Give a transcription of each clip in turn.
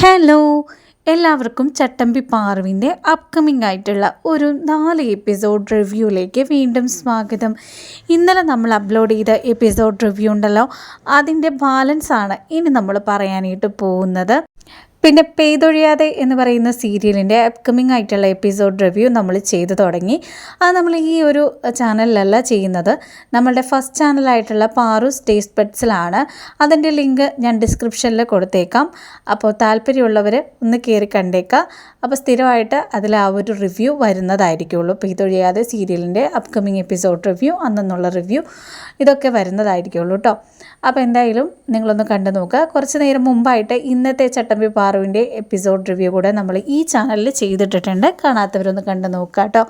Hello എല്ലാവർക്കും ചട്ടമ്പി പാർവിന്റെ upcoming ആയിട്ടുള്ള ഒരു നാല് എപ്പിസോഡ് റിവ്യൂയിലേക്ക് വീണ്ടും സ്വാഗതം. ഇന്നലെ നമ്മൾ അപ്ലോഡ് ചെയ്ത എപ്പിസോഡ് റിവ്യൂ ഉണ്ടല്ലോ അതിന്റെ ബാലൻസ് ആണ് ഇനി നമ്മൾ പറയാനായിട്ട് പോകുന്നത്. പിന്നെ പെയ്തൊഴിയാതെ എന്ന് പറയുന്ന സീരിയലിന്റെ അപ്കമിങ് ആയിട്ടുള്ള എപ്പിസോഡ് റിവ്യൂ നമ്മൾ ചെയ്തു തുടങ്ങി. അത് നമ്മൾ ഈ ഒരു ചാനലിലല്ല ചെയ്യുന്നത്. നമ്മളുടെ ഫസ്റ്റ് ചാനലായിട്ടുള്ള പാറു സ്റ്റേസ് ബഡ്സിലാണ് അതിന്റെ ലിങ്ക് ഞാൻ ഡിസ്ക്രിപ്ഷനിൽ കൊടുത്തേക്കാം. അപ്പോൾ താല്പര്യമുള്ളവർ ഒന്ന് കയറി കണ്ടേക്കാം. അപ്പോൾ സ്ഥിരമായിട്ട് അതിൽ ആ ഒരു റിവ്യൂ വരുന്നതായിരിക്കുള്ളൂ. പെയ്തൊഴിയാതെ സീരിയലിന്റെ അപ്കമിങ് എപ്പിസോഡ് റിവ്യൂ അന്നെന്നുള്ള റിവ്യൂ ഇതൊക്കെ വരുന്നതായിരിക്കുള്ളൂ കേട്ടോ അപ്പോൾ എന്തായാലും നിങ്ങളൊന്ന് കണ്ടു നോക്കുക കുറച്ച് നേരം മുമ്പായിട്ട് ഇന്നത്തെ ചട്ടമ്പി പാറുവിന്റെ എപ്പിസോഡ് റിവ്യൂ കൂടെ നമ്മൾ ഈ ചാനലിൽ ചെയ്തിട്ടിട്ടുണ്ട്. കാണാത്തവരൊന്ന് കണ്ടു നോക്കുക കേട്ടോ.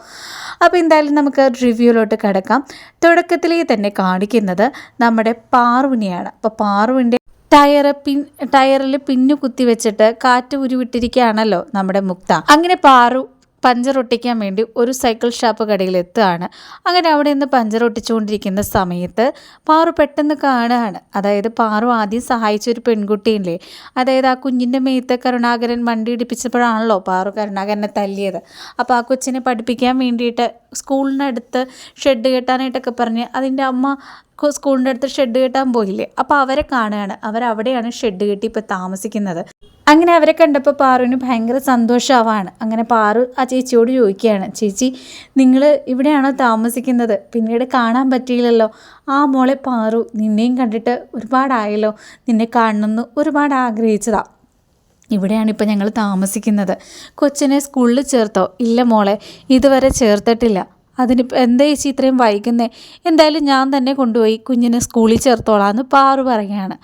അപ്പോൾ എന്തായാലും നമുക്ക് റിവ്യൂലോട്ട് കിടക്കാം. തുടക്കത്തിലേ തന്നെ കാണിക്കുന്നത് നമ്മുടെ പാറുവിനെയാണ് അപ്പോൾ പാറുവിന്റെ ടയറ് പിൻ ടയറിൽ പിന്നു കുത്തി വെച്ചിട്ട് കാറ്റ് ഉരുവിട്ടിരിക്കുകയാണല്ലോ നമ്മുടെ മുക്ത. അങ്ങനെ പാറു പഞ്ചർ ഒട്ടിക്കാൻ വേണ്ടി ഒരു സൈക്കിൾ ഷാപ്പ് കടയിൽ എത്തുകയാണ്. അങ്ങനെ അവിടെ നിന്ന് പഞ്ചർ ഒട്ടിച്ചുകൊണ്ടിരിക്കുന്ന സമയത്ത് പാറു പെട്ടെന്ന് കാണുകയാണ്. അതായത് പാറു ആദ്യം സഹായിച്ച ഒരു പെൺകുട്ടിയില്ലേ അതായത് ആ കുഞ്ഞിന്റെ മേത്ത് കരുണാകരൻ വണ്ടി ഇടിപ്പിച്ചപ്പോഴാണല്ലോ പാറു കരുണാകരനെ തല്ലിയത്. അപ്പോൾ ആ കൊച്ചിനെ പഠിപ്പിക്കാൻ വേണ്ടിയിട്ട് സ്കൂളിനടുത്ത് ഷെഡ് കെട്ടാനായിട്ടൊക്കെ പറഞ്ഞ് അതിന്റെ അമ്മ സ്കൂളിന്റെ അടുത്ത് ഷെഡ് കെട്ടാൻ പോയില്ലേ? അപ്പോൾ അവരെ കാണുകയാണ്. അവരവിടെയാണ് ഷെഡ് കെട്ടി ഇപ്പോൾ താമസിക്കുന്നത്. അങ്ങനെ അവരെ കണ്ടപ്പോൾ പാറുവിന് ഭയങ്കര സന്തോഷമാവാണ്. അങ്ങനെ പാറു ആ ചേച്ചിയോട് ചോദിക്കുകയാണ് ചേച്ചി നിങ്ങൾ ഇവിടെയാണോ താമസിക്കുന്നത്? പിന്നീട് കാണാൻ പറ്റിയില്ലല്ലോ. ആ മോളെ പാറു നിന്നെയും കണ്ടിട്ട് ഒരുപാടായല്ലോ. നിന്നെ കാണണമെന്ന് ഒരുപാട് ആഗ്രഹിച്ചതാണ് ഇവിടെയാണ് ഇപ്പോൾ ഞങ്ങൾ താമസിക്കുന്നത്. കൊച്ചിനെ സ്കൂളിൽ ചേർത്തോ? ഇല്ല മോളെ ഇതുവരെ ചേർത്തിട്ടില്ല. അതിനിപ്പോൾ എന്താ ചേച്ചി ഇത്രയും വൈകുന്നേ? എന്തായാലും ഞാൻ തന്നെ കൊണ്ടുപോയി കുഞ്ഞിനെ സ്കൂളിൽ ചേർത്തോളാം എന്ന് പാറു പറയുകയാണ്.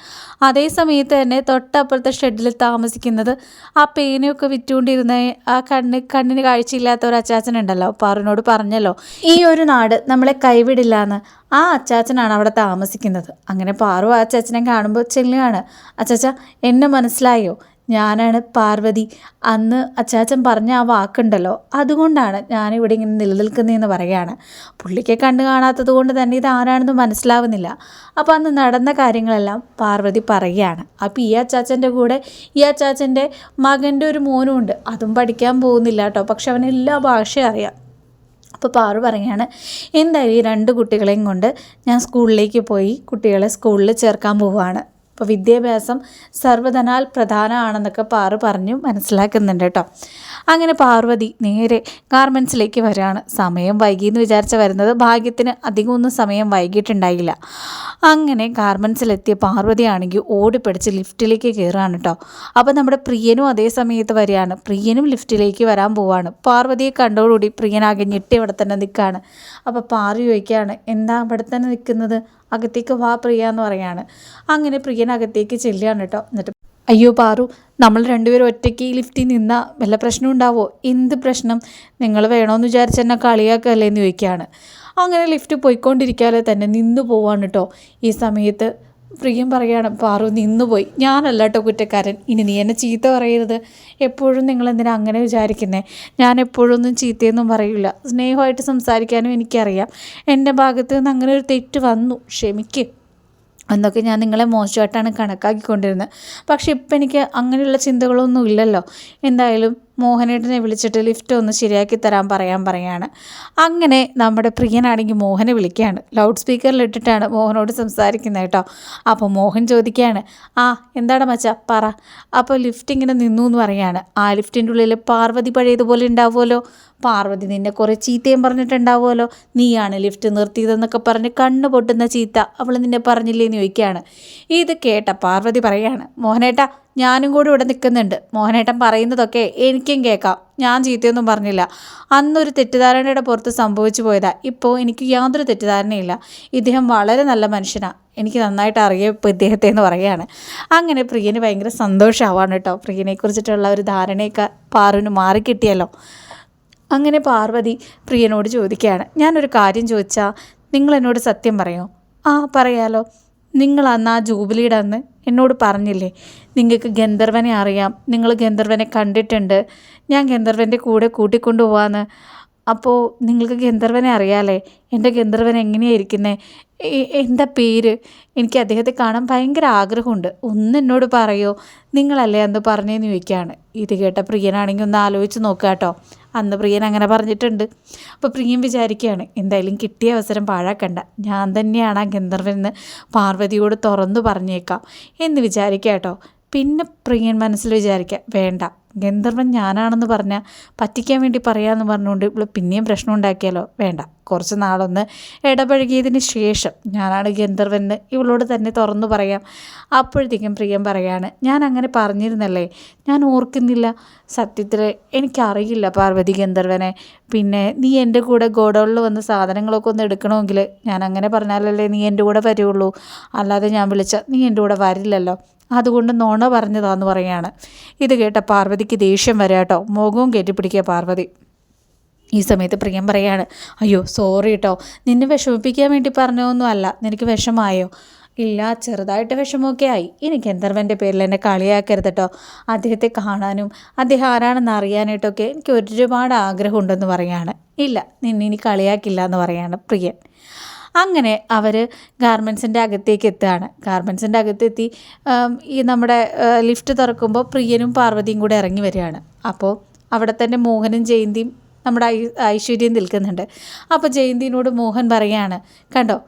അതേ സമയത്ത് തന്നെ തൊട്ടപ്പുറത്തെ ഷെഡിൽ താമസിക്കുന്നത് ആ പേനയൊക്കെ വിറ്റുകൊണ്ടിരുന്ന ആ കണ്ണ് കണ്ണിന് കാഴ്ചയില്ലാത്ത ഒരു അച്ചാച്ചനുണ്ടല്ലോ. പാറുവിനോട് പറഞ്ഞല്ലോ ഈ ഒരു നാട് നമ്മളെ കൈവിടില്ല എന്ന് ആ അച്ചാച്ചനാണ് അവിടെ താമസിക്കുന്നത്. അങ്ങനെ പാറു ആ അച്ചാച്ചനെ കാണുമ്പോൾ ചെല്ലുകയാണ്. അച്ചാച്ച എന്നെ മനസ്സിലായോ? ഞാനാണ് പാർവതി. അന്ന് അച്ചാച്ചൻ പറഞ്ഞ ആ വാക്കുണ്ടല്ലോ അതുകൊണ്ടാണ് ഞാനിവിടെ ഇങ്ങനെ നിലനിൽക്കുന്നതെന്ന് പറയുകയാണ്. പുള്ളിക്ക് കണ്ടു കാണാത്തത് കൊണ്ട് തന്നെ ഇത് ആരാണെന്ന് മനസ്സിലാവുന്നില്ല. അപ്പോൾ അന്ന് നടന്ന കാര്യങ്ങളെല്ലാം പാർവതി പറയുകയാണ്. അപ്പോൾ ഈ അച്ചാച്ചന്റെ കൂടെ ഈ അച്ചാച്ചന്റെ മകന്റെ ഒരു മോനുമുണ്ട്. അതും പഠിക്കാൻ പോകുന്നില്ല കേട്ടോ പക്ഷെ അവന് എല്ലാ ഭാഷയും അറിയാം. അപ്പോൾ പാറു പറയുകയാണ് എന്തായാലും ഈ രണ്ട് കുട്ടികളെയും കൊണ്ട് ഞാൻ സ്കൂളിലേക്ക് പോയി കുട്ടികളെ സ്കൂളിൽ ചേർക്കാൻ പോവുകയാണ്. അപ്പോൾ വിദ്യാഭ്യാസം സർവധനാൽ പ്രധാനമാണെന്നൊക്കെ പാറു പറഞ്ഞു മനസ്സിലാക്കുന്നുണ്ട് കേട്ടോ. അങ്ങനെ പാർവതി നേരെ ഗാർമെൻസിലേക്ക് വരികയാണ് സമയം വൈകി എന്ന് വിചാരിച്ച വരുന്നത് ഭാഗ്യത്തിന് അധികമൊന്നും സമയം വൈകിട്ടുണ്ടായില്ല അങ്ങനെ ഗാർമെൻസിലെത്തിയ പാർവതിയാണെങ്കിൽ ഓടിപ്പിടിച്ച് ലിഫ്റ്റിലേക്ക് കയറുകയാണ് കേട്ടോ. അപ്പോൾ നമ്മുടെ പ്രിയനും അതേ സമയത്ത് വരികയാണ്. പ്രിയനും ലിഫ്റ്റിലേക്ക് വരാൻ പോവാണ്. പാർവതിയെ കണ്ടോടുകൂടി പ്രിയനാകെ ഞെട്ടി അവിടെ തന്നെ നിൽക്കുകയാണ്. അപ്പോൾ പാറു ചോദിക്കുകയാണ് എന്താ അവിടെ തന്നെ നിൽക്കുന്നത്? അകത്തേക്ക് വാ പ്രിയ എന്ന് പറയാണ്. അങ്ങനെ പ്രിയൻ അകത്തേക്ക് ചെല്ലുകയാണ് കേട്ടോ. എന്നിട്ട് അയ്യോ പാറു നമ്മൾ രണ്ടുപേരും ഒറ്റയ്ക്ക് ലിഫ്റ്റിൽ നിന്നാൽ വല്ല പ്രശ്നം ഉണ്ടാവോ? എന്ത് പ്രശ്നം? നിങ്ങൾ വേണമെന്ന് വിചാരിച്ച് എന്നെ കളിയാക്കല്ലേ എന്ന് ചോദിക്കുകയാണ്. അങ്ങനെ ലിഫ്റ്റ് പോയിക്കൊണ്ടിരിക്കാതെ തന്നെ നിന്ന് പോവാണ് കേട്ടോ. ഈ സമയത്ത് പ്രിയം പറയുകയാണ് പാറു നിന്നുപോയി. ഞാനല്ല കേട്ടോ കുറ്റക്കാരൻ. ഇനി നീ എന്നെ ചീത്ത പറയരുത്. എപ്പോഴും നിങ്ങൾ എന്തിനാ അങ്ങനെ വിചാരിക്കുന്നേ? ഞാൻ എപ്പോഴൊന്നും ചീത്തയൊന്നും പറയില്ല സ്നേഹമായിട്ട് സംസാരിക്കാനും എനിക്കറിയാം. എന്റെ ഭാഗത്ത് നിന്ന് അങ്ങനെ ഒരു തെറ്റ് വന്നു. ക്ഷമിക്ക്. എന്നൊക്കെ ഞാൻ നിങ്ങളെ മോശമായിട്ടാണ് കണക്കാക്കിക്കൊണ്ടിരുന്നത്. പക്ഷേ ഇപ്പം എനിക്ക് അങ്ങനെയുള്ള ചിന്തകളൊന്നും ഇല്ലല്ലോ. എന്തായാലും മോഹനേട്ടനെ വിളിച്ചിട്ട് ലിഫ്റ്റ് ഒന്ന് ശരിയാക്കി തരാൻ പറയാൻ പറയാണ്. അങ്ങനെ നമ്മുടെ പ്രിയനാണെങ്കിൽ മോഹനെ വിളിക്കുകയാണ്. ലൗഡ് സ്പീക്കറിൽ ഇട്ടിട്ടാണ് മോഹനോട് സംസാരിക്കുന്നത് കേട്ടോ. അപ്പോൾ മോഹൻ ചോദിക്കുകയാണ് ആ എന്താണ് മച്ച? പറ. അപ്പോൾ ലിഫ്റ്റ് ഇങ്ങനെ നിന്നു എന്ന് പറയാണ്. ആ ലിഫ്റ്റിന്റെ ഉള്ളിൽ പാർവതി പഴയതുപോലെ ഉണ്ടാവുമല്ലോ? പാർവതി നിന്നെ കുറേ ചീത്തയും പറഞ്ഞിട്ടുണ്ടാവുമല്ലോ? നീയാണ് ലിഫ്റ്റ് നിർത്തിയതെന്നൊക്കെ പറഞ്ഞ് കണ്ണ് പൊട്ടുന്ന ചീത്ത അവൾ നിന്നെ പറഞ്ഞില്ലേന്ന് ചോദിക്കുകയാണ്. ഇത് കേട്ട പാർവതി പറയാണ് മോഹനേട്ടാ ഞാനും കൂടി ഇവിടെ നിൽക്കുന്നുണ്ട്. മോഹനേട്ടൻ പറയുന്നതൊക്കെ എനിക്കും കേൾക്കാം. ഞാൻ ചീത്തയൊന്നും പറഞ്ഞില്ല. അന്നൊരു തെറ്റിദ്ധാരണയുടെ പുറത്ത് സംഭവിച്ചു പോയതാ. ഇപ്പോൾ എനിക്ക് യാതൊരു തെറ്റിദ്ധാരണയില്ല ഇദ്ദേഹം വളരെ നല്ല മനുഷ്യനാണ് എനിക്ക് നന്നായിട്ട് അറിയാം ഇപ്പോൾ ഇദ്ദേഹത്തെ എന്ന് പറയുകയാണ്. അങ്ങനെ പ്രിയന് ഭയങ്കര സന്തോഷമാവാണ് കേട്ടോ. പ്രിയനെക്കുറിച്ചിട്ടുള്ള ഒരു ധാരണയൊക്കെ പാറുവിന് മാറിക്കിട്ടിയല്ലോ. അങ്ങനെ പാർവതി പ്രിയനോട് ചോദിക്കുകയാണ്. ഞാനൊരു കാര്യം ചോദിച്ചാൽ നിങ്ങൾ എന്നോട് സത്യം പറയോ? ആ പറയാലോ. നിങ്ങൾ അന്ന് ആ ജൂബിലിയുടെ അന്ന് എന്നോട് പറഞ്ഞില്ലേ? നിങ്ങൾക്ക് ഗന്ധർവനെ അറിയാം. നിങ്ങൾ ഗന്ധർവനെ കണ്ടിട്ടുണ്ട്. ഞാൻ ഗന്ധർവന്റെ കൂടെ കൂട്ടിക്കൊണ്ടു പോവാന്ന് അപ്പോൾ നിങ്ങൾക്ക് ഗന്ധർവനെ അറിയാലേ? എന്റെ ഗന്ധർവൻ എങ്ങനെയാണ് ഇരിക്കുന്നത് എന്താ പേര്? എനിക്ക് അദ്ദേഹത്തെ കാണാൻ ഭയങ്കര ആഗ്രഹമുണ്ട്. ഒന്ന് എന്നോട് പറയോ? നിങ്ങളല്ലേ അന്ന് പറഞ്ഞതെന്ന് ചോദിക്കുകയാണ് ഇത് കേട്ട പ്രിയനാണെങ്കിൽ ഒന്ന് ആലോചിച്ച് നോക്കുക കേട്ടോ. അന്ന് പ്രിയൻ അങ്ങനെ പറഞ്ഞിട്ടുണ്ട്. അപ്പോൾ പ്രിയൻ വിചാരിക്കുകയാണ് എന്തായാലും കിട്ടിയ അവസരം പാഴാക്കണ്ട. ഞാൻ തന്നെയാണ് ആ ഗന്ധർവൻ എന്ന് പാർവതിയോട് തുറന്നു പറഞ്ഞേക്കാം എന്ന് വിചാരിക്കുക കേട്ടോ. പിന്നെ പ്രിയൻ മനസ്സിൽ വിചാരിക്കുക വേണ്ട. ഗന്ധർവൻ ഞാനാണെന്ന് പറഞ്ഞാൽ പറ്റിക്കാൻ വേണ്ടി പറയാമെന്ന് പറഞ്ഞുകൊണ്ട് ഇവൾ പിന്നെയും പ്രശ്നം ഉണ്ടാക്കിയാലോ? വേണ്ട. കുറച്ച് നാളൊന്ന് ഇടപഴകിയതിന് ശേഷം ഞാനാണ് ഗന്ധർവൻ എന്ന് ഇവളോട് തന്നെ തുറന്നു പറയാം. അപ്പോഴത്തേക്കും പ്രിയം പറയാണ് ഞാൻ അങ്ങനെ പറഞ്ഞിരുന്നല്ലേ? ഞാൻ ഓർക്കുന്നില്ല. സത്യത്തിൽ എനിക്കറിയില്ല പാർവതി ഗന്ധർവനെ പിന്നെ നീ എന്റെ കൂടെ ഗോഡൗണിൽ വന്ന് സാധനങ്ങളൊക്കെ ഒന്ന് എടുക്കണമെങ്കിൽ ഞാൻ അങ്ങനെ പറഞ്ഞാലല്ലേ നീ എന്റെ കൂടെ വരുള്ളൂ. അല്ലാതെ ഞാൻ വിളിച്ച നീ എന്റെ കൂടെ വരില്ലല്ലോ. അതുകൊണ്ട് നോണ പറഞ്ഞതാന്ന് പറയാണ്. ഇത് കേട്ട പാർവതിക്ക് ദേഷ്യം വരാട്ടോ. മുഖവും കെട്ടിപ്പിടിക്കുക പാർവതി. ഈ സമയത്ത് പ്രിയം പറയാണ് അയ്യോ സോറി കേട്ടോ നിന്നെ വിഷമിപ്പിക്കാൻ വേണ്ടി പറഞ്ഞതൊന്നും അല്ല നിനക്ക് വിഷമായോ? ഇല്ല ചെറുതായിട്ട് വിഷമമൊക്കെ ആയി. ഇനി ഗന്ധർവന്റെ പേരിൽ എന്നെ കളിയാക്കരുത് കേട്ടോ അദ്ദേഹത്തെ കാണാനും അദ്ദേഹം ആരാണെന്ന് അറിയാനായിട്ടൊക്കെ എനിക്ക് ഒരുപാട് ആഗ്രഹമുണ്ടെന്ന് പറയാണ്. ഇല്ല നിന്നെ ഇനി കളിയാക്കില്ല എന്ന് പറയാണ് പ്രിയൻ. അങ്ങനെ അവർ ഗാർമെൻസിന്റെ അകത്തേക്ക് എത്തുകയാണ്. ഗാർമെൻസിന്റെ അകത്തെത്തി ഈ നമ്മുടെ ലിഫ്റ്റ് തുറക്കുമ്പോൾ പ്രിയനും പാർവതിയും കൂടെ ഇറങ്ങി വരികയാണ്. അപ്പോൾ അവിടെ തന്നെ മോഹനും ജയന്തിയും നമ്മുടെ ഐശ്വര്യം നിൽക്കുന്നുണ്ട്. അപ്പോൾ ജയന്തിനോട് മോഹൻ പറയാണ് കണ്ടോ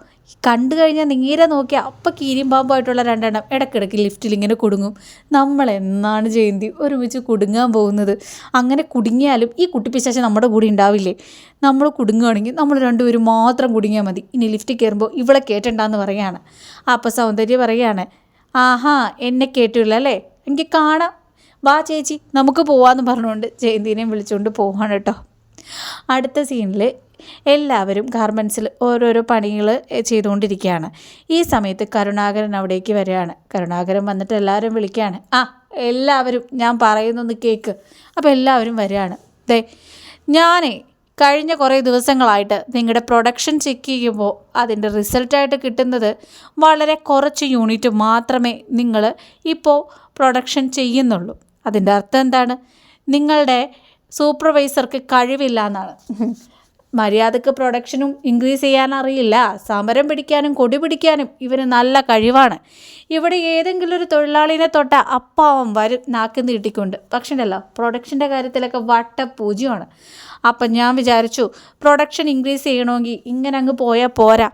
കണ്ടു കഴിഞ്ഞാൽ നേരെ നോക്കിയാൽ അപ്പം കീരിയും പാമ്പായിട്ടുള്ള രണ്ടെണ്ണം ഇടയ്ക്കിടയ്ക്ക് ലിഫ്റ്റിൽ ഇങ്ങനെ കുടുങ്ങും. നമ്മൾ എന്നാണ് ജയന്തി ഒരുമിച്ച് കുടുങ്ങാൻ പോകുന്നത്? അങ്ങനെ കുടുങ്ങിയാലും ഈ കുട്ടിപ്പിശാശം നമ്മുടെ കൂടെ ഉണ്ടാവില്ലേ? നമ്മൾ കുടുങ്ങുകയാണെങ്കിൽ നമ്മൾ രണ്ടുപേരും മാത്രം കുടുങ്ങിയാൽ മതി. ഇനി ലിഫ്റ്റിൽ കയറുമ്പോൾ ഇവളെ കേട്ടണ്ടെന്ന് പറയാണ്. അപ്പം സൗന്ദര്യം പറയാണ് ആഹാ എന്നെ കേട്ടില്ല അല്ലേ? എനിക്ക് കാണാം. വാ ചേച്ചി നമുക്ക് പോവാമെന്ന് പറഞ്ഞുകൊണ്ട് ജയന്തിനെയും വിളിച്ചുകൊണ്ട് പോവാണ് കേട്ടോ. അടുത്ത സീനിൽ എല്ലാവരും ഗാർമെൻസിൽ ഓരോരോ പണികൾ ചെയ്തുകൊണ്ടിരിക്കുകയാണ്. ഈ സമയത്ത് കരുണാകരൻ അവിടേക്ക് വരികയാണ്. കരുണാകരൻ വന്നിട്ട് എല്ലാവരും വിളിക്കുകയാണ്. ആ എല്ലാവരും ഞാൻ പറയുന്നൊന്ന് കേക്ക്. അപ്പോൾ എല്ലാവരും വരികയാണ്. ദേ ഞാനേ കഴിഞ്ഞ കുറേ ദിവസങ്ങളായിട്ട് നിങ്ങളുടെ പ്രൊഡക്ഷൻ ചെക്ക് ചെയ്യുമ്പോൾ അതിന്റെ റിസൾട്ടായിട്ട് കിട്ടുന്നത് വളരെ കുറച്ച് യൂണിറ്റ് മാത്രമേ നിങ്ങൾ ഇപ്പോൾ പ്രൊഡക്ഷൻ ചെയ്യുന്നുള്ളൂ. അതിന്റെ അർത്ഥം എന്താണ്? നിങ്ങളുടെ സൂപ്പർവൈസർക്ക് കഴിവില്ല എന്നാണ് മര്യാദയ്ക്ക് പ്രൊഡക്ഷനും ഇൻക്രീസ് ചെയ്യാൻ അറിയില്ല സമരം പിടിക്കാനും കൊടി പിടിക്കാനും ഇവന് നല്ല കഴിവാണ്. ഇവിടെ ഏതെങ്കിലും ഒരു തൊഴിലാളിനെ തൊട്ട അപ്പാവം വരും നാക്ക് നീട്ടിക്കൊണ്ട്. പക്ഷേ പ്രൊഡക്ഷന്റെ കാര്യത്തിലൊക്കെ വട്ട പൂജ്യമാണ് അപ്പം ഞാൻ വിചാരിച്ചു പ്രൊഡക്ഷൻ ഇൻക്രീസ് ചെയ്യണമെങ്കിൽ ഇങ്ങനെ അങ്ങ് പോയാൽ പോരാ.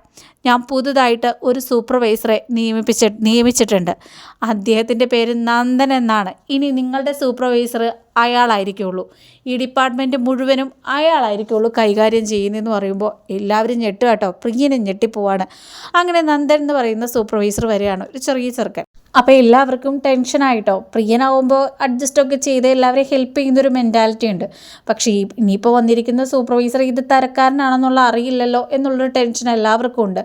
ഞാൻ പുതുതായിട്ട് ഒരു സൂപ്പർവൈസറെ നിയമിപ്പിച്ച നിയമിച്ചിട്ടുണ്ട്. അദ്ദേഹത്തിന്റെ പേര് നന്ദൻ എന്നാണ്. ഇനി നിങ്ങളുടെ സൂപ്പർവൈസർ അയാളായിരിക്കുള്ളൂ. ഈ ഡിപ്പാർട്ട്മെന്റ് മുഴുവനും അയാളായിരിക്കുള്ളൂ കൈകാര്യം ചെയ്യുന്നതെന്ന് പറയുമ്പോൾ എല്ലാവരും ഞെട്ടു കേട്ടോ. പ്രിയനും ഞെട്ടിപ്പോവാണ്. അങ്ങനെ നന്ദൻ എന്ന് പറയുന്ന സൂപ്പർവൈസർ വരികയാണ് ഒരു ചെറിയ ചെറുക്കൻ. അപ്പോൾ എല്ലാവർക്കും ടെൻഷനായിട്ടോ പ്രിയനാവുമ്പോൾ അഡ്ജസ്റ്റൊക്കെ ചെയ്ത് എല്ലാവരെയും ഹെൽപ്പ് ചെയ്യുന്നൊരു മെന്റാലിറ്റി ഉണ്ട്. പക്ഷേ ഈ ഇനിയിപ്പോൾ വന്നിരിക്കുന്ന സൂപ്പർവൈസർ ഇത് തരക്കാരനാണെന്നുള്ള അറിയില്ലല്ലോ എന്നുള്ളൊരു ടെൻഷൻ എല്ലാവർക്കും ഉണ്ട്.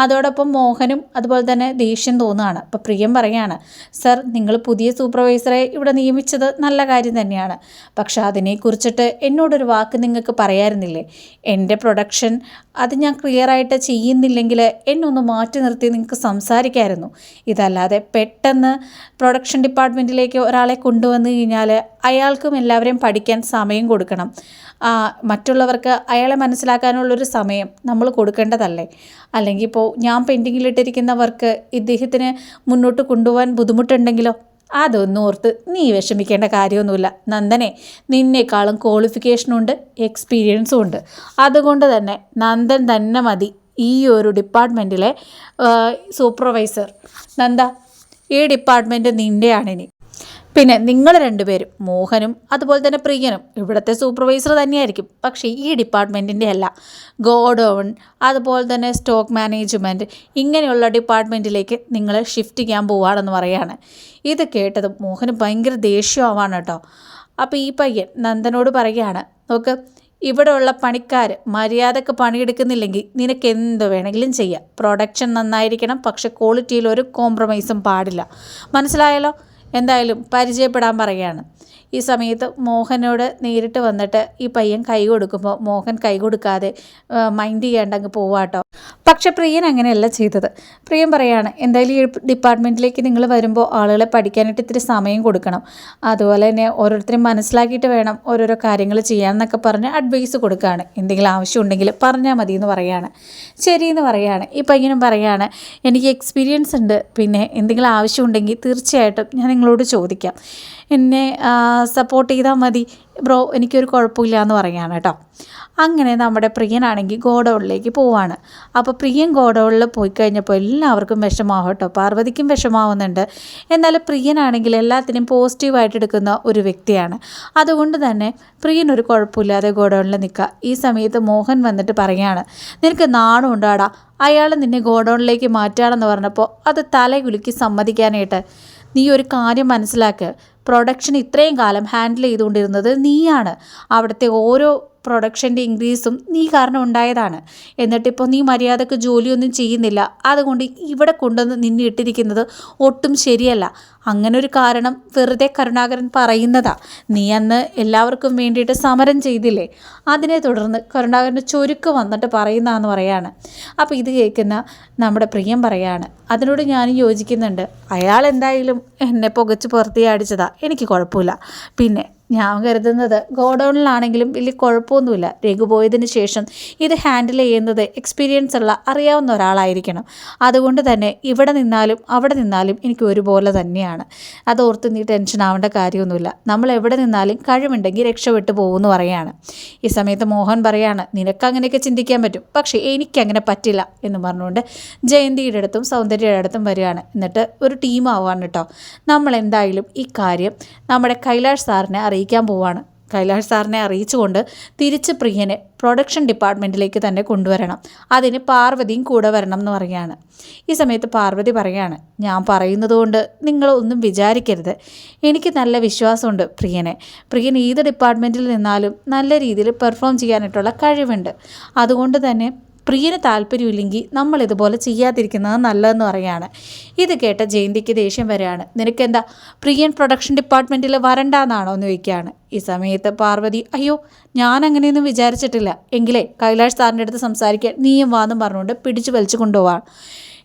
അതോടൊപ്പം മോഹനും അതുപോലെ തന്നെ ദേഷ്യം തോന്നുകയാണ്. അപ്പോൾ പ്രിയം പറയാണ് സർ നിങ്ങൾ പുതിയ സൂപ്പർവൈസറെ ഇവിടെ നിയമിച്ചത് നല്ല കാര്യം തന്നെയാണ്. പക്ഷേ അതിനെക്കുറിച്ചിട്ട് എന്നോടൊരു വാക്ക് നിങ്ങൾക്ക് പറയാറുന്നില്ലേ? എന്റെ പ്രൊഡക്ഷൻ അത് ഞാൻ ക്ലിയറായിട്ട് ചെയ്യുന്നില്ലെങ്കിൽ എന്നൊന്ന് മാറ്റി നിർത്തി നിങ്ങൾക്ക് സംസാരിക്കായിരുന്നു. ഇതല്ലാതെ പെട്ടെന്ന് പ്രൊഡക്ഷൻ ഡിപ്പാർട്ട്മെന്റിലേക്ക് ഒരാളെ കൊണ്ടുവന്നു കഴിഞ്ഞാൽ അയാൾക്കും എല്ലാവരെയും പഠിക്കാൻ സമയം കൊടുക്കണം. മറ്റുള്ളവർക്ക് അയാളെ മനസ്സിലാക്കാനുള്ളൊരു സമയം നമ്മൾ കൊടുക്കേണ്ടതല്ലേ? അല്ലെങ്കിൽ ഇപ്പോൾ ഞാൻ പെൻഡിങ്ങിലിട്ടിരിക്കുന്ന വർക്ക് ഇദ്ദേഹത്തിന് മുന്നോട്ട് കൊണ്ടുപോകാൻ ബുദ്ധിമുട്ടുണ്ടെങ്കിലോ? അതൊന്നും ഓർത്ത് നീ വിഷമിക്കേണ്ട കാര്യമൊന്നുമില്ല. നന്ദനെ നിന്നേക്കാളും ക്വാളിഫിക്കേഷനുണ്ട് എക്സ്പീരിയൻസും ഉണ്ട്. അതുകൊണ്ട് തന്നെ നന്ദൻ തന്നെ മതി ഈ ഒരു ഡിപ്പാർട്ട്മെന്റിലെ സൂപ്പർവൈസർ നന്ദ ഈ ഡിപ്പാർട്ട്മെന്റ് നിന്റെയാണിനി പിന്നെ നിങ്ങൾ രണ്ടുപേരും മോഹനും അതുപോലെ തന്നെ പ്രിയനും ഇവിടുത്തെ സൂപ്പർവൈസർ തന്നെയായിരിക്കും. പക്ഷേ ഈ ഡിപ്പാർട്ട്മെന്റിന്റെ അല്ല. ഗോഡൗൺ അതുപോലെ തന്നെ സ്റ്റോക്ക് മാനേജ്മെന്റ് ഇങ്ങനെയുള്ള ഡിപ്പാർട്ട്മെന്റിലേക്ക് നിങ്ങൾ ഷിഫ്റ്റ് ചെയ്യാൻ പോവാണെന്ന് പറയാണ്. ഇത് കേട്ടതും മോഹന് ഭയങ്കര ദേഷ്യമാവാണ് കേട്ടോ. അപ്പോൾ ഈ പയ്യൻ നന്ദനോട് പറയുകയാണ് നോക്ക് ഇവിടെയുള്ള പണിക്കാർ മര്യാദയ്ക്ക് പണിയെടുക്കുന്നില്ലെങ്കിൽ നിനക്ക് എന്ത് വേണമെങ്കിലും ചെയ്യാം. പ്രൊഡക്ഷൻ നന്നായിരിക്കണം പക്ഷെ ക്വാളിറ്റിയിൽ ഒരു കോംപ്രമൈസും പാടില്ല. മനസ്സിലായല്ലോ? എന്തായാലും പരിചയപ്പെടാൻ പറയുകയാണ്. ഈ സമയത്ത് മോഹനോട് നേരിട്ട് വന്നിട്ട് ഈ പയ്യൻ കൈ കൊടുക്കുമ്പോൾ മോഹൻ കൈ കൊടുക്കാതെ മൈൻഡ് ചെയ്യാണ്ട് അങ്ങ് പോവാട്ടോ. പക്ഷെ പ്രിയൻ അങ്ങനെയല്ല ചെയ്തത്. പ്രിയൻ പറയാണ് എന്തായാലും ഈ ഡിപ്പാർട്ട്മെന്റിലേക്ക് നിങ്ങൾ വരുമ്പോൾ ആളുകളെ പഠിക്കാനായിട്ട് ഇത്തിരി സമയം കൊടുക്കണം. അതുപോലെ തന്നെ ഓരോരുത്തരും മനസ്സിലാക്കിയിട്ട് വേണം ഓരോരോ കാര്യങ്ങൾ ചെയ്യാമെന്നൊക്കെ പറഞ്ഞ് അഡ്വൈസ് കൊടുക്കുകയാണ്. എന്തെങ്കിലും ആവശ്യമുണ്ടെങ്കിൽ പറഞ്ഞാൽ മതി എന്ന് പറയാണ്. ശരിയെന്ന് പറയാണ്. ഈ പയ്യനും പറയാണ് എനിക്ക് എക്സ്പീരിയൻസ് ഉണ്ട്. പിന്നെ എന്തെങ്കിലും ആവശ്യമുണ്ടെങ്കിൽ തീർച്ചയായിട്ടും ഞാൻ നിങ്ങളോട് ചോദിക്കാം. എന്നെ സപ്പോർട്ട് ചെയ്താൽ മതി. ബ്രോ എനിക്കൊരു കുഴപ്പമില്ല എന്ന് പറയാണ് കേട്ടോ. അങ്ങനെ നമ്മുടെ പ്രിയനാണെങ്കിൽ ഗോഡൗണിലേക്ക് പോവാണ്. അപ്പോൾ പ്രിയൻ ഗോഡൗണിൽ പോയി കഴിഞ്ഞപ്പോൾ എല്ലാവർക്കും വിഷമാവും കേട്ടോ. പാർവതിക്കും വിഷമാവുന്നുണ്ട്. എന്നാൽ പ്രിയനാണെങ്കിൽ എല്ലാത്തിനും പോസിറ്റീവായിട്ട് എടുക്കുന്ന ഒരു വ്യക്തിയാണ്. അതുകൊണ്ട് തന്നെ പ്രിയൻ ഒരു കുഴപ്പമില്ലാതെ ഗോഡൗണിൽ നിൽക്കുക. ഈ സമയത്ത് മോഹൻ വന്നിട്ട് പറയാണ് നിനക്ക് നാണം ഉണ്ടാടാ അയാൾ നിന്നെ ഗോഡൗണിലേക്ക് മാറ്റുകയാണെന്ന് പറഞ്ഞപ്പോൾ അത് തലകുലുക്കി സമ്മതിക്കാനായിട്ട് നീ ഒരു കാര്യം മനസ്സിലാക്കുക പ്രൊഡക്ഷൻ ഇത്രയും കാലം ഹാൻഡിൽ ചെയ്തുകൊണ്ടിരുന്നത് നീയാണ്. അവിടുത്തെ ഓരോ പ്രൊഡക്ഷന്റെ ഇൻക്രീസും നീ കാരണം ഉണ്ടായതാണ്. എന്നിട്ടിപ്പോൾ നീ മര്യാദയ്ക്ക് ജോലിയൊന്നും ചെയ്യുന്നില്ല. അതുകൊണ്ട് ഇവിടെ കൊണ്ടുവന്ന് നിന്നെ ഇട്ടിരിക്കുന്നത് ഒട്ടും ശരിയല്ല. അങ്ങനെ ഒരു കാരണം വെറുതെ കരുണാകരൻ പറയുന്നതാ. നീ അന്ന് എല്ലാവർക്കും വേണ്ടിയിട്ട് സമരം ചെയ്തില്ലേ? അതിനെ തുടർന്ന് കരുണാകരന്റെ ചുരുക്ക് വന്നിട്ട് പറയുന്നതെന്ന് പറയാണ്. അപ്പോൾ ഇത് കേൾക്കുന്ന നമ്മുടെ പ്രിയം പറയാണ്. അതിനോട് ഞാൻ യോജിക്കുന്നുണ്ട്. അയാൾ എന്തായാലും എന്നെ പുകച്ച് പുറത്തിയടിച്ചതാ. എനിക്ക് കുഴപ്പമില്ല. പിന്നെ ഞാൻ കരുതുന്നത്. ഗോഡൗണിലാണെങ്കിലും വലിയ കുഴപ്പമൊന്നുമില്ല. രഘു പോയതിന് ശേഷം ഇത് ഹാൻഡിൽ ചെയ്യുന്നത് എക്സ്പീരിയൻസ് ഉള്ള അറിയാവുന്ന ഒരാളായിരിക്കണം. അതുകൊണ്ട് തന്നെ ഇവിടെ നിന്നാലും അവിടെ നിന്നാലും എനിക്ക് ഒരുപോലെ തന്നെയാണ്. അതോർത്ത് നീ ടെൻഷൻ ആവേണ്ട കാര്യമൊന്നുമില്ല. നമ്മൾ എവിടെ നിന്നാലും കഴിവുണ്ടെങ്കിൽ രക്ഷപ്പെട്ടു പോകുമെന്ന് പറയാണ്. ഈ സമയത്ത് മോഹൻ പറയാണ് നിനക്ക് അങ്ങനെയൊക്കെ ചിന്തിക്കാൻ പറ്റും. പക്ഷേ എനിക്കങ്ങനെ പറ്റില്ല എന്ന് പറഞ്ഞുകൊണ്ട് ജയന്തിയുടെ അടുത്തും സൗന്ദര്യയുടെ അടുത്തും വരികയാണ്. എന്നിട്ട് ഒരു ടീം ആവാണ് കേട്ടോ. നമ്മൾ എന്തായാലും ഈ കാര്യം നമ്മുടെ കൈലാഷ് സാറിനെ അറിയിക്കാൻ പോവാണ്. കൈലാഷ് സാറിനെ അറിയിച്ചുകൊണ്ട് തിരിച്ച് പ്രിയനെ പ്രൊഡക്ഷൻ ഡിപ്പാർട്ട്മെന്റിലേക്ക് തന്നെ കൊണ്ടുവരണം. അതിന് പാർവതിയും കൂടെ വരണം എന്ന് പറയുകയാണ്. ഈ സമയത്ത് പാർവതി പറയാണ് ഞാൻ പറയുന്നത് കൊണ്ട് നിങ്ങളൊന്നും വിചാരിക്കരുത്. എനിക്ക് നല്ല വിശ്വാസമുണ്ട് പ്രിയനെ. പ്രിയൻ ഏത് ഡിപ്പാർട്ട്മെന്റിൽ നിന്നാലും നല്ല രീതിയിൽ പെർഫോം ചെയ്യാനായിട്ടുള്ള കഴിവുണ്ട്. അതുകൊണ്ട് തന്നെ പ്രിയന് താല്പര്യമില്ലെങ്കിൽ നമ്മൾ ഇതുപോലെ ചെയ്യാതിരിക്കുന്നത് നല്ലതെന്ന് പറയാണ് ഇത് കേട്ട ജയന്തിക്ക് ദേഷ്യം വരികയാണ്. നിനക്കെന്താ? പ്രിയൻ പ്രൊഡക്ഷൻ ഡിപ്പാർട്ട്മെന്റിൽ വരണ്ടാന്നാണോ? എന്ന് ചോദിക്കുകയാണ്. ഈ സമയത്ത് പാർവതി അയ്യോ ഞാൻ അങ്ങനെയൊന്നും വിചാരിച്ചിട്ടില്ല. എങ്കിലേ കൈലാഷ് സാറിന്റെ അടുത്ത് സംസാരിക്കാൻ നീയും വാന്നും പറഞ്ഞുകൊണ്ട് പിടിച്ചു വലിച്ചു കൊണ്ടുപോവാണ്.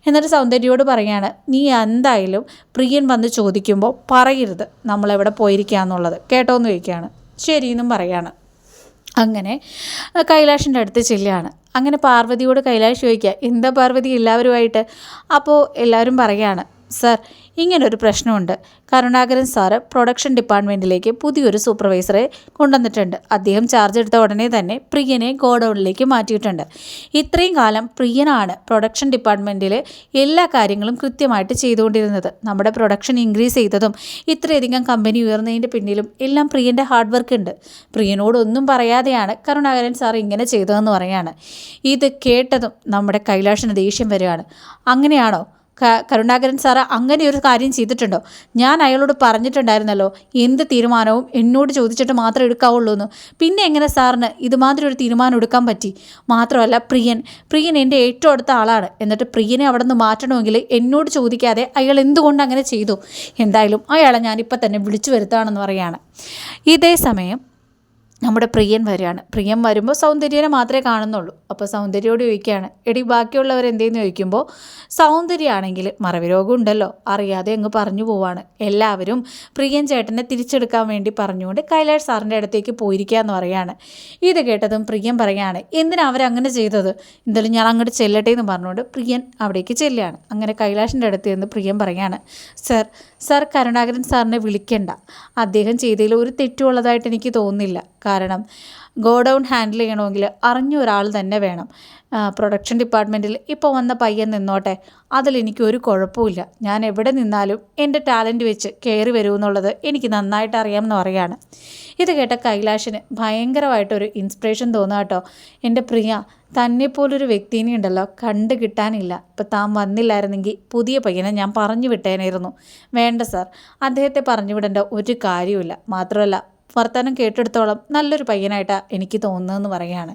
എന്നിട്ട് സൗന്ദര്യയോട് പറയാണ് നീ എന്തായാലും പ്രിയൻ വന്ന് ചോദിക്കുമ്പോൾ പറയരുത് നമ്മളെവിടെ പോയിരിക്കുക കേട്ടോ എന്ന് ചോദിക്കുകയാണ്. ശരിയെന്നും പറയാണ്. അങ്ങനെ കൈലാഷിന്റെ അടുത്ത് ചെല്ലുകയാണ്. അങ്ങനെ പാർവതിയോട് കൈലാഷ് ചോദിക്കുക എന്താ പാർവതി എല്ലാവരുമായിട്ട്? അപ്പോൾ എല്ലാവരും പറയുകയാണ് സർ ഇങ്ങനൊരു പ്രശ്നമുണ്ട്. കരുണാകരൻ സാറ് പ്രൊഡക്ഷൻ ഡിപ്പാർട്ട്മെന്റിലേക്ക് പുതിയൊരു സൂപ്പർവൈസറെ കൊണ്ടുവന്നിട്ടുണ്ട്. അദ്ദേഹം ചാർജ് എടുത്ത ഉടനെ തന്നെ പ്രിയനെ ഗോഡൗണിലേക്ക് മാറ്റിയിട്ടുണ്ട്. ഇത്രയും കാലം പ്രിയനാണ് പ്രൊഡക്ഷൻ ഡിപ്പാർട്ട്മെന്റിൽ എല്ലാ കാര്യങ്ങളും കൃത്യമായിട്ട് ചെയ്തുകൊണ്ടിരുന്നത്. നമ്മുടെ പ്രൊഡക്ഷൻ ഇൻക്രീസ് ചെയ്തതും ഇത്രയധികം കമ്പനി ഉയർന്നതിന്റെ പിന്നിലും എല്ലാം പ്രിയന്റെ ഹാർഡ് വർക്ക് ഉണ്ട്. പ്രിയനോടൊന്നും പറയാതെയാണ് കരുണാകരൻ സാർ ഇങ്ങനെ ചെയ്തതെന്ന് പറയാണ് ഇത് കേട്ടതും നമ്മുടെ കൈലാഷിന് ദേഷ്യം വരികയാണ്. അങ്ങനെയാണോ? കരുണാകരൻ സാറ് അങ്ങനെ ഒരു കാര്യം ചെയ്തിട്ടുണ്ടോ? ഞാൻ അയാളോട് പറഞ്ഞിട്ടുണ്ടായിരുന്നല്ലോ എന്ത് തീരുമാനവും എന്നോട് ചോദിച്ചിട്ട് മാത്രമേ എടുക്കാവുള്ളൂ എന്ന്. പിന്നെ എങ്ങനെ സാറിന് ഇതുമാതിരി ഒരു തീരുമാനം എടുക്കാൻ പറ്റി? മാത്രമല്ല പ്രിയൻ പ്രിയൻ എന്റെ ഏറ്റവും അടുത്ത ആളാണ്. എന്നിട്ട് പ്രിയനെ അവിടെ നിന്ന് മാറ്റണമെങ്കിൽ എന്നോട് ചോദിക്കാതെ അയാൾ എന്തുകൊണ്ട് അങ്ങനെ ചെയ്തു? എന്തായാലും അയാളെ ഞാനിപ്പോൾ തന്നെ വിളിച്ചു വരുത്താണെന്ന് പറയാണ് ഇതേ സമയം നമ്മുടെ പ്രിയൻ വരികയാണ് പ്രിയൻ വരുമ്പോൾ സൗന്ദര്യനെ മാത്രമേ കാണുന്നുള്ളൂ. അപ്പോൾ സൗന്ദര്യോട് ചോദിക്കുകയാണ് എടി ബാക്കിയുള്ളവർ എന്തേന്ന് ചോദിക്കുമ്പോൾ സൗന്ദര്യമാണെങ്കിൽ മറവി രോഗം ഉണ്ടല്ലോ. അറിയാതെ അങ്ങ് പറഞ്ഞു പോവാണ്. എല്ലാവരും പ്രിയൻ ചേട്ടനെ തിരിച്ചെടുക്കാൻ വേണ്ടി പറഞ്ഞുകൊണ്ട് കൈലാഷ് സാറിന്റെ അടുത്തേക്ക് പോയിരിക്കുക എന്ന് പറയാണ് ഇത് കേട്ടതും പ്രിയൻ പറയാണ് എന്തിനാ അവരങ്ങനെ ചെയ്തത്? എന്തായാലും ഞാൻ അങ്ങോട്ട് ചെല്ലട്ടെ എന്ന് പറഞ്ഞുകൊണ്ട് പ്രിയൻ അവിടേക്ക് ചെല്ലുകയാണ്. അങ്ങനെ കൈലാഷിന്റെ അടുത്ത് നിന്ന് പ്രിയൻ പറയാണ് സർ സർ കരുണാകരൻ സാറിനെ വിളിക്കണ്ട. അദ്ദേഹം ചെയ്തതിൽ ഒരു തെറ്റുള്ളതായിട്ട് എനിക്ക് തോന്നുന്നില്ല. കാരണം ഗോഡൗൺ ഹാൻഡിൽ ചെയ്യണമെങ്കിൽ അറിഞ്ഞ ഒരാൾ തന്നെ വേണം. പ്രൊഡക്ഷൻ ഡിപ്പാർട്ട്മെന്റിൽ ഇപ്പോൾ വന്ന പയ്യൻ നിന്നോട്ടെ. അതിലെനിക്ക് ഒരു കുഴപ്പമില്ല ഞാൻ എവിടെ നിന്നാലും എന്റെ ടാലന്റ് വെച്ച് കയറി വരുമെന്നുള്ളത് എനിക്ക് നന്നായിട്ട് അറിയാമെന്ന് പറയാണ് ഇത് കേട്ട കൈലാഷിന് ഭയങ്കരമായിട്ടൊരു ഇൻസ്പിറേഷൻ തോന്നുക കേട്ടോ. എന്റെ പ്രിയ തന്നെപ്പോലൊരു വ്യക്തിനെ ഉണ്ടല്ലോ കണ്ടു കിട്ടാനില്ല. ഇപ്പം താൻ വന്നില്ലായിരുന്നെങ്കിൽ പുതിയ പയ്യനെ ഞാൻ പറഞ്ഞു വിട്ടേനായിരുന്നു. വേണ്ട സാർ അദ്ദേഹത്തെ പറഞ്ഞു വിടേണ്ട ഒരു കാര്യമില്ല മാത്രമല്ല വർത്തമാനം കേട്ടെടുത്തോളം നല്ലൊരു പയ്യനായിട്ടാണ് എനിക്ക് തോന്നുന്നതെന്ന് പറയുകയാണ്.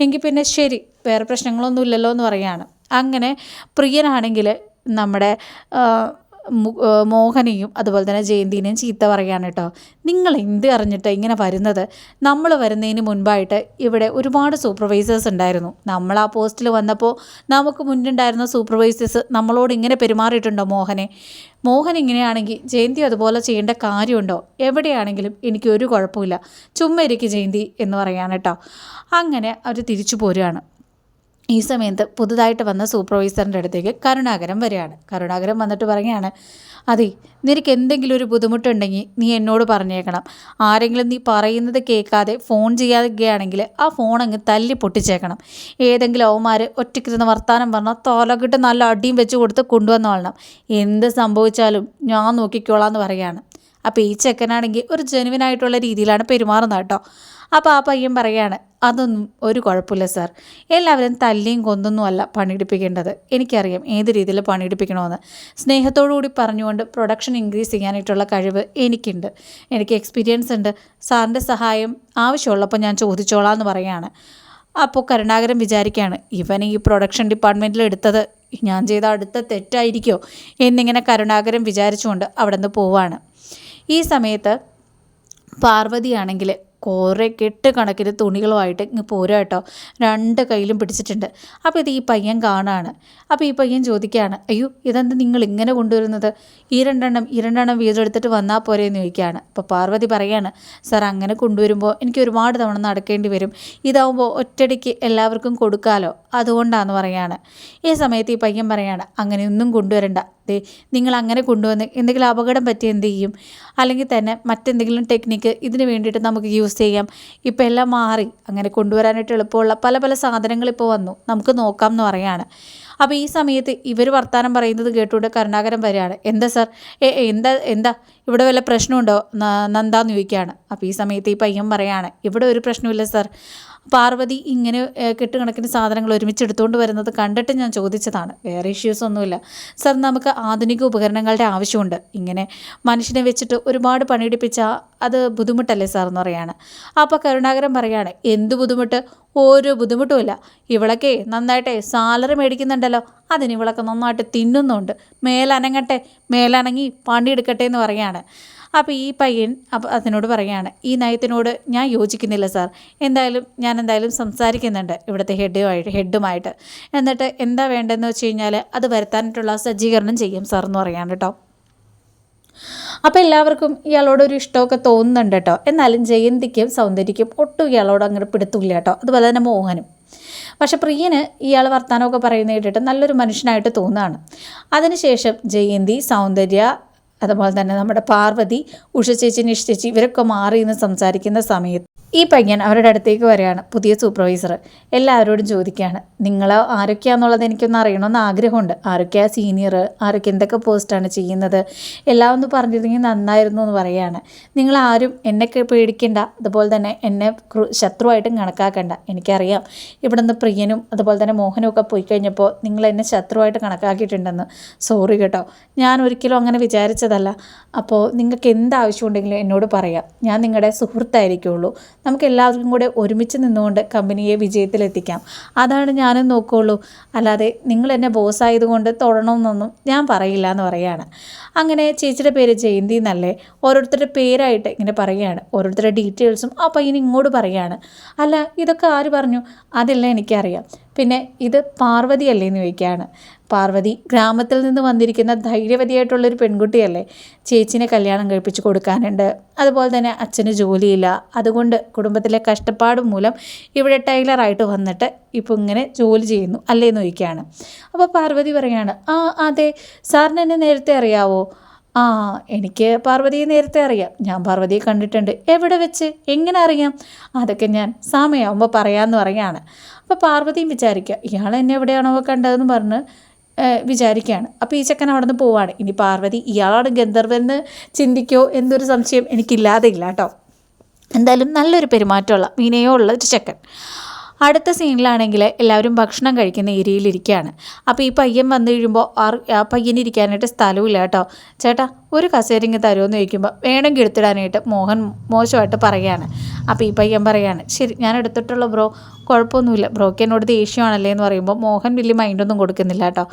എങ്കിൽ പിന്നെ ശരി വേറെ പ്രശ്നങ്ങളൊന്നും ഇല്ലല്ലോ എന്ന് പറയുകയാണ്. അങ്ങനെ പ്രിയനാണെങ്കിൽ നമ്മുടെ മോഹനെയും അതുപോലെ തന്നെ ജയന്തിനെയും ചീത്ത പറയാണ് കേട്ടോ. നിങ്ങൾ എന്ത് അറിഞ്ഞിട്ട് ഇങ്ങനെ വരുന്നത്? നമ്മൾ വരുന്നതിന് മുൻപായിട്ട് ഇവിടെ ഒരുപാട് സൂപ്പർവൈസേഴ്സ് ഉണ്ടായിരുന്നു. നമ്മൾ ആ പോസ്റ്റിൽ വന്നപ്പോൾ നമുക്ക് മുന്നുണ്ടായിരുന്ന സൂപ്പർവൈസേഴ്സ് നമ്മളോട് ഇങ്ങനെ പെരുമാറിയിട്ടുണ്ടോ മോഹനെ? മോഹൻ ഇങ്ങനെയാണെങ്കിൽ ജയന്തി അതുപോലെ ചെയ്യേണ്ട കാര്യമുണ്ടോ? എവിടെയാണെങ്കിലും എനിക്ക് ഒരു കുഴപ്പമില്ല. ചുമ്മാ ഇരിക്കും ജയന്തി എന്ന് പറയാണ് കേട്ടോ. അങ്ങനെ അവർ തിരിച്ചു പോരുകയാണ്. ഈ സമയത്ത് പുതുതായിട്ട് വന്ന സൂപ്പർവൈസറിന്റെ അടുത്തേക്ക് കരുണാകരം വരികയാണ്. കരുണാകരം വന്നിട്ട് പറയുകയാണ് അതെ നിനക്ക് എന്തെങ്കിലും ഒരു ബുദ്ധിമുട്ടുണ്ടെങ്കിൽ നീ എന്നോട് പറഞ്ഞേക്കണം. ആരെങ്കിലും നീ പറയുന്നത് കേൾക്കാതെ ഫോൺ ചെയ്യാതെയാണെങ്കിൽ ആ ഫോൺ അങ്ങ് തല്ലി പൊട്ടിച്ചേക്കണം. ഏതെങ്കിലും അവന്മാർ ഒറ്റയ്ക്കിരുന്ന് വർത്താനം പറഞ്ഞാൽ തോലക്കിട്ട് നല്ല അടിയും വെച്ച് കൊടുത്ത് കൊണ്ടുവന്നോളണം എന്ത് സംഭവിച്ചാലും ഞാൻ നോക്കിക്കോളാം എന്ന് പറയുകയാണ്. അപ്പോൾ ഈ ചെക്കനാണെങ്കിൽ ഒരു ജെനുവിനായിട്ടുള്ള രീതിയിലാണ് പെരുമാറുന്നത് കേട്ടോ. അപ്പോൾ ആ പയ്യൻ പറയാണ് അതൊന്നും ഒരു കുഴപ്പമില്ല സാർ. എല്ലാവരും തല്ലിയും കൊന്നൊന്നുമല്ല പണിയെടുപ്പിക്കേണ്ടത്. എനിക്കറിയാം ഏത് രീതിയിൽ പണിയെടുപ്പിക്കണമെന്ന്. സ്നേഹത്തോടു കൂടി പറഞ്ഞുകൊണ്ട് പ്രൊഡക്ഷൻ ഇൻക്രീസ് ചെയ്യാനായിട്ടുള്ള കഴിവ് എനിക്കുണ്ട്. എനിക്ക് എക്സ്പീരിയൻസ് ഉണ്ട്. സാറിന്റെ സഹായം ആവശ്യമുള്ളപ്പോൾ ഞാൻ ചോദിച്ചോളാം എന്ന് പറയാണ്. അപ്പോൾ കരുണാകരൻ വിചാരിക്കുകയാണ് ഇവൻ ഈ പ്രൊഡക്ഷൻ ഡിപ്പാർട്ട്മെന്റിൽ എടുത്തത് ഞാൻ ചെയ്ത അടുത്ത തെറ്റായിരിക്കോ? എന്നിങ്ങനെ കരുണാകരൻ വിചാരിച്ചുകൊണ്ട് അവിടെ നിന്ന് പോവാണ്. ഈ സമയത്ത് പാർവതിയാണെങ്കിൽ കുറേ കെട്ട് കണക്കിന് തുണികളുമായിട്ട് ഇങ്ങ് പോരാ കേട്ടോ. രണ്ട് കയ്യിലും പിടിച്ചിട്ടുണ്ട്. അപ്പോൾ ഇത് ഈ പയ്യൻ കാണാണ്. അപ്പോൾ ഈ പയ്യൻ ചോദിക്കുകയാണ് അയ്യോ ഇതെന്ത് നിങ്ങൾ ഇങ്ങനെ കൊണ്ടുവരുന്നത്? ഈ രണ്ടെണ്ണം ഈ രണ്ടെണ്ണം വീതം എടുത്തിട്ട് വന്നാൽ പോരെ എന്ന് ചോദിക്കുകയാണ്. അപ്പോൾ പാർവതി പറയാണ് സാർ അങ്ങനെ കൊണ്ടുവരുമ്പോൾ എനിക്ക് ഒരുപാട് തവണ നടക്കേണ്ടി വരും. ഇതാവുമ്പോൾ ഒറ്റടിക്ക് എല്ലാവർക്കും കൊടുക്കാലോ. അതുകൊണ്ടാണെന്ന് പറയാണ് ഈ സമയത്ത് ഈ പയ്യൻ പറയാണ് അങ്ങനെയൊന്നും കൊണ്ടുവരണ്ട. ദേ നിങ്ങൾ അങ്ങനെ കൊണ്ടുവന്ന് എന്തെങ്കിലും അപകടം പറ്റി എന്ത് ചെയ്യും? അല്ലെങ്കിൽ തന്നെ മറ്റെന്തെങ്കിലും ടെക്നിക്ക് ഇതിന് വേണ്ടിയിട്ട് നമുക്ക് യൂസ് ചെയ്യാം. ഇപ്പം എല്ലാം മാറി. അങ്ങനെ കൊണ്ടുവരാനായിട്ട് എളുപ്പമുള്ള പല പല സാധനങ്ങൾ ഇപ്പോൾ വന്നു. നമുക്ക് നോക്കാം എന്ന് പറയാണ്. അപ്പോൾ ഈ സമയത്ത് ഇവർ വർത്തമാനം പറയുന്നത് കേട്ടുകൊണ്ട് കരുണാകരൻ വരികയാണ്. എന്താ സാർ എന്താ എന്താ? ഇവിടെ വല്ല പ്രശ്നമുണ്ടോ? നന്ദാന്ന് ചോദിക്കുകയാണ്. അപ്പോൾ ഈ സമയത്ത് ഈ പയ്യൻ പറയാണ്. ഇവിടെ ഒരു പ്രശ്നമില്ല സാർ പാർവതി ഇങ്ങനെ കെട്ടുകണക്കിന് സാധനങ്ങൾ ഒരുമിച്ച് എടുത്തുകൊണ്ട് വരുന്നത് കണ്ടിട്ട് ഞാൻ ചോദിച്ചതാണ്. വേറെ ഇഷ്യൂസ് ഒന്നുമില്ല. സർ നമുക്ക് ആധുനിക ഉപകരണങ്ങളുടെ ആവശ്യമുണ്ട്. ഇങ്ങനെ മനുഷ്യനെ വെച്ചിട്ട് ഒരുപാട് പണിയെടുപ്പിച്ച അത് ബുദ്ധിമുട്ടല്ലേ സാർ എന്ന് പറയാണ്. അപ്പോൾ കരുണാകരൻ പറയാണ് എന്ത് ബുദ്ധിമുട്ട്? ഓരോ ബുദ്ധിമുട്ടുമില്ല ഇവളൊക്കെ നന്നായിട്ട് സാലറി മേടിക്കുന്നുണ്ടല്ലോ. അതിന് ഇവളൊക്കെ നന്നായിട്ട് തിന്നുന്നുണ്ട്. മേലനങ്ങട്ടെ മേലനങ്ങി പണിയെടുക്കട്ടെ എന്ന് പറയാണ്. അപ്പോൾ ഈ പയ്യൻ അതിനോട് പറയുകയാണ് ഈ നയത്തിനോട് ഞാൻ യോജിക്കുന്നില്ല സാർ എന്തായാലും ഞാൻ എന്തായാലും സംസാരിക്കുന്നുണ്ട് ഇവിടുത്തെ ഹെഡുമായിട്ട് ഹെഡുമായിട്ട് എന്നിട്ട് എന്താ വേണ്ടതെന്ന് വെച്ച് കഴിഞ്ഞാൽ അത് വരുത്താനായിട്ടുള്ള സജ്ജീകരണം ചെയ്യും സാർ എന്ന് പറയാണ് കേട്ടോ അപ്പോൾ എല്ലാവർക്കും ഇയാളോടൊരു ഇഷ്ടമൊക്കെ തോന്നുന്നുണ്ട് കേട്ടോ എന്നാലും ജയന്തിക്കും സൗന്ദര്യക്കും ഒട്ടും ഇയാളോട് അങ്ങോട്ട് പിടുത്തില്ല കേട്ടോ അതുപോലെ തന്നെ മോഹനും. പക്ഷെ പ്രിയന് ഇയാൾ വർത്തമാനമൊക്കെ പറയുന്നത് കേട്ടിട്ട് നല്ലൊരു മനുഷ്യനായിട്ട് തോന്നുകയാണ്. അതിനുശേഷം ജയന്തി സൗന്ദര്യ അതുപോലെ തന്നെ നമ്മുടെ പാർവതി ഉഷ ചേച്ചി നിഷ് ഇവരൊക്കെ മാറി നിന്ന് സംസാരിക്കുന്ന സമയത്ത് ഈ പയ്യൻ അവരുടെ അടുത്തേക്ക് വരികയാണ്. പുതിയ സൂപ്പർവൈസർ എല്ലാവരോടും ചോദിക്കുകയാണ്. നിങ്ങൾ ആരൊക്കെയാണെന്നുള്ളത് എനിക്കൊന്ന് അറിയണമെന്ന് ആഗ്രഹമുണ്ട്. ആരൊക്കെയാണ് സീനിയർ ആരൊക്കെ എന്തൊക്കെ പോസ്റ്റാണ് ചെയ്യുന്നത്? എല്ലാം ഒന്ന് പറഞ്ഞിരുന്നെങ്കിൽ നന്നായിരുന്നു എന്ന് പറയുകയാണ്. നിങ്ങൾ ആരും എന്നെ പേടിക്കേണ്ട. അതുപോലെ തന്നെ എന്നെ ശത്രുവായിട്ടും കണക്കാക്കണ്ട. എനിക്കറിയാം. ഇവിടെ നിന്ന് പ്രിയനും അതുപോലെ തന്നെ മോഹനും ഒക്കെ പോയി കഴിഞ്ഞപ്പോൾ നിങ്ങൾ എന്നെ ശത്രുവായിട്ട് കണക്കാക്കിയിട്ടുണ്ടെന്ന്. സോറി കേട്ടോ. ഞാൻ ഒരിക്കലും അങ്ങനെ വിചാരിച്ചതല്ല. അപ്പോൾ നിങ്ങൾക്ക് എന്ത് ആവശ്യമുണ്ടെങ്കിലും എന്നോട് പറയാം. ഞാൻ നിങ്ങളുടെ സുഹൃത്തായിരിക്കുള്ളൂ. നമുക്ക് എല്ലാവർക്കും കൂടെ ഒരുമിച്ച് നിന്നുകൊണ്ട് കമ്പനിയെ വിജയത്തിലെത്തിക്കാം. അതാണ് ഞാനും നോക്കുകയുള്ളൂ അല്ലാതെ നിങ്ങൾ എന്നെ ബോസ് ആയതുകൊണ്ട് തൊടണമെന്നൊന്നും ഞാൻ പറയില്ല എന്ന് പറയാണ്. അങ്ങനെ ചേച്ചിയുടെ പേര് ജയന്തി എന്നല്ലേ ഓരോരുത്തരുടെ പേരായിട്ട് ഇങ്ങനെ പറയുകയാണ് ഓരോരുത്തരുടെ ഡീറ്റെയിൽസും ആ പയ്യൻ ഇങ്ങോട്ട് പറയുകയാണ് അല്ല ഇതൊക്കെ ആര് പറഞ്ഞു? അതെല്ലാം എനിക്കറിയാം. പിന്നെ ഇത് പാർവതി അല്ലേ എന്ന് ചോദിക്കുകയാണ്. പാർവതി ഗ്രാമത്തിൽ നിന്ന് വന്നിരിക്കുന്ന ധൈര്യവതിയായിട്ടുള്ളൊരു പെൺകുട്ടിയല്ലേ? ചേച്ചിനെ കല്യാണം കഴിപ്പിച്ച് കൊടുക്കാനുണ്ട്. അതുപോലെ തന്നെ അച്ഛന് ജോലിയില്ല. അതുകൊണ്ട് കുടുംബത്തിലെ കഷ്ടപ്പാട് മൂലം ഇവിടെ ടൈലറായിട്ട് വന്നിട്ട് ഇപ്പോൾ ഇങ്ങനെ ജോലി ചെയ്യുന്നു അല്ലേ എന്ന് ചോദിക്കുകയാണ്. അപ്പോൾ പാർവതി പറയാണ് ആ അതെ സാറിന് എന്നെ നേരത്തെ അറിയാവോ? ആ എനിക്ക് പാർവതിയെ നേരത്തെ അറിയാം. ഞാൻ പാർവതിയെ കണ്ടിട്ടുണ്ട്. എവിടെ വെച്ച്? എങ്ങനെ അറിയാം? അതൊക്കെ ഞാൻ സമയമാകുമ്പോൾ പറയാമെന്ന് പറയാണ്. അപ്പോൾ പാർവതിയും വിചാരിക്കുക ഇയാൾ എന്നെ എവിടെയാണോ കണ്ടതെന്ന് പറഞ്ഞ് വിചാരിക്കുകയാണ് അപ്പോൾ ഈ ചെക്കൻ അവിടെ നിന്ന് പോവാണ്. ഇനി പാർവതി ഇയാളാണ് ഗന്ധർവെന്ന് ചിന്തിക്കോ എന്നൊരു സംശയം എനിക്കില്ലാതെ ഇല്ല കേട്ടോ. എന്തായാലും നല്ലൊരു പെരുമാറ്റമുള്ള വിനയോ ഉള്ള ഒരു ചെക്കൻ. അടുത്ത സീനിലാണെങ്കിൽ എല്ലാവരും ഭക്ഷണം കഴിക്കുന്ന ഏരിയയിലിരിക്കുകയാണ് അപ്പോൾ ഈ പയ്യൻ വന്നു കഴിയുമ്പോൾ ആ പയ്യനിരിക്കാനായിട്ട് സ്ഥലവും കേട്ടോ. ചേട്ടാ ഒരു കസേരങ്ങ് തരുമെന്ന് ചോദിക്കുമ്പോൾ വേണമെങ്കിൽ എടുത്തിടാനായിട്ട് മോഹൻ മോശമായിട്ട് പറയുകയാണ്. അപ്പോൾ ഈ പയ്യൻ പറയാണ് ശരി ഞാൻ എടുത്തിട്ടുള്ള ബ്രോ കുഴപ്പമൊന്നുമില്ല. ബ്രോക്ക് എന്നോട് ദേഷ്യമാണല്ലേ എന്ന് പറയുമ്പോൾ മോഹൻ വലിയ മൈൻഡൊന്നും കൊടുക്കുന്നില്ല കേട്ടോ.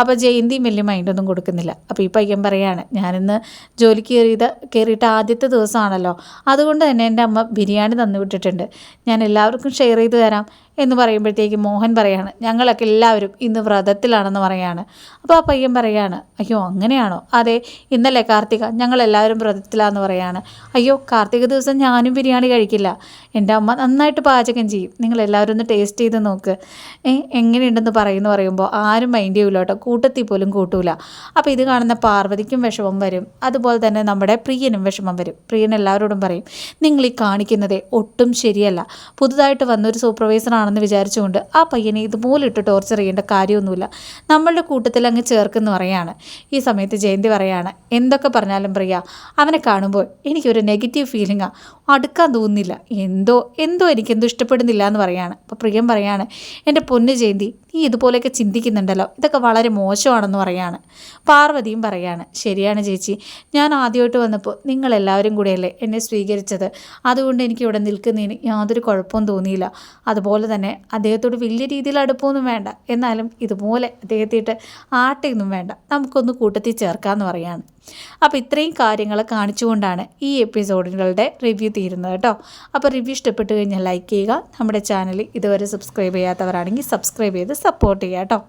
അപ്പോൾ ജയന്തിയും വലിയ മൈൻഡൊന്നും കൊടുക്കുന്നില്ല. അപ്പോൾ ഈ പയ്യൻ പറയാണ് ഞാനിന്ന് ജോലിക്ക് കയറിയത് കയറിയിട്ട് ആദ്യത്തെ ദിവസമാണല്ലോ. അതുകൊണ്ട് തന്നെ എന്റെ അമ്മ ബിരിയാണി തന്നു വിട്ടിട്ടുണ്ട്. ഞാൻ എല്ലാവർക്കും ഷെയർ ചെയ്ത് തരാം. എന്ന് പറയുമ്പോഴത്തേക്ക് മോഹൻ പറയാണ് ഞങ്ങളൊക്കെ എല്ലാവരും ഇന്ന് വ്രതത്തിലാണെന്ന് പറയാണ്. അപ്പോൾ ആ പയ്യൻ പറയാണ് അയ്യോ അങ്ങനെയാണോ? അതെ ഇന്നലെ കാർത്തിക ഞങ്ങളെല്ലാവരും വ്രതത്തിലാണെന്ന് പറയാണ്. അയ്യോ കാർത്തിക ദിവസം ഞാനും ബിരിയാണി കഴിക്കില്ല. എന്റെ അമ്മ നന്നായിട്ട് പാചകം ചെയ്യും. നിങ്ങളെല്ലാവരും ഒന്ന് ടേസ്റ്റ് ചെയ്ത് നോക്ക്. എങ്ങനെയുണ്ടെന്ന് പറയുന്നു പറയുമ്പോൾ ആരും മൈൻഡ് ചെയ്യൂല കേട്ടോ. കൂട്ടത്തിൽ പോലും കൂട്ടൂല. അപ്പോൾ ഇത് കാണുന്ന പാർവതിക്കും വിഷമം വരും. അതുപോലെ തന്നെ നമ്മുടെ പ്രിയനും വിഷമം വരും. പ്രിയൻ എല്ലാവരോടും പറയും നിങ്ങൾ ഈ കാണിക്കുന്നതേ ഒട്ടും ശരിയല്ല. പുതുതായിട്ട് വന്നൊരു സൂപ്പർവൈസർ ആണെന്ന് വിചാരിച്ചുകൊണ്ട് ആ പയ്യനെ ഇതുപോലെ ഇട്ട് ടോർച്ചർ ചെയ്യേണ്ട കാര്യമൊന്നുമില്ല. നമ്മളുടെ കൂട്ടത്തിൽ അങ്ങ് ചേർക്കെന്ന് പറയാണ്. ഈ സമയത്ത് ജയന്തി പറയാണ് എന്തൊക്കെ പറഞ്ഞാലും പ്രിയ അവനെ കാണുമ്പോൾ എനിക്കൊരു നെഗറ്റീവ് ഫീലിംഗാണ് അടുക്കാൻ തോന്നുന്നില്ല. എന്തോ എന്തോ എനിക്കെന്തോ ഇഷ്ടപ്പെടുന്നില്ല എന്ന് പറയാണ്. അപ്പോൾ പ്രിയം പറയാണ് എന്റെ പൊന്ന് ജയന്തി നീ ഇതുപോലെയൊക്കെ ചിന്തിക്കുന്നുണ്ടല്ലോ. ഇതൊക്കെ വളരെ മോശമാണെന്ന് പറയാണ്. പാർവതിയും പറയാണ് ശരിയാണ് ചേച്ചി. ഞാൻ ആദ്യമായിട്ട് വന്നപ്പോൾ നിങ്ങളെല്ലാവരും കൂടെയല്ലേ എന്നെ സ്വീകരിച്ചത്. അതുകൊണ്ട് എനിക്ക് ഇവിടെ നിൽക്കുന്നതിന് യാതൊരു കുഴപ്പവും തോന്നിയില്ല. അതുപോലെ തന്നെ അദ്ദേഹത്തോട് വലിയ രീതിയിൽ അടുപ്പമൊന്നും വേണ്ട. എന്നാലും ഇതുപോലെ അദ്ദേഹത്തിട്ട് ആട്ടയൊന്നും വേണ്ട. നമുക്കൊന്ന് കൂട്ടത്തിൽ ചേർക്കാമെന്ന് പറയാണ്. അപ്പോൾ ഇത്രയും കാര്യങ്ങൾ കാണിച്ചുകൊണ്ടാണ് ഈ എപ്പിസോഡുകളുടെ റിവ്യൂ തീരുന്നത് കേട്ടോ. അപ്പോൾ റിവ്യൂ ഇഷ്ടപ്പെട്ട് കഴിഞ്ഞാൽ ലൈക്ക് ചെയ്യുക. നമ്മുടെ ചാനൽ ഇതുവരെ സബ്സ്ക്രൈബ് ചെയ്യാത്തവരാണെങ്കിൽ സബ്സ്ക്രൈബ് ചെയ്ത് സപ്പോർട്ട് ചെയ്യുക കേട്ടോ.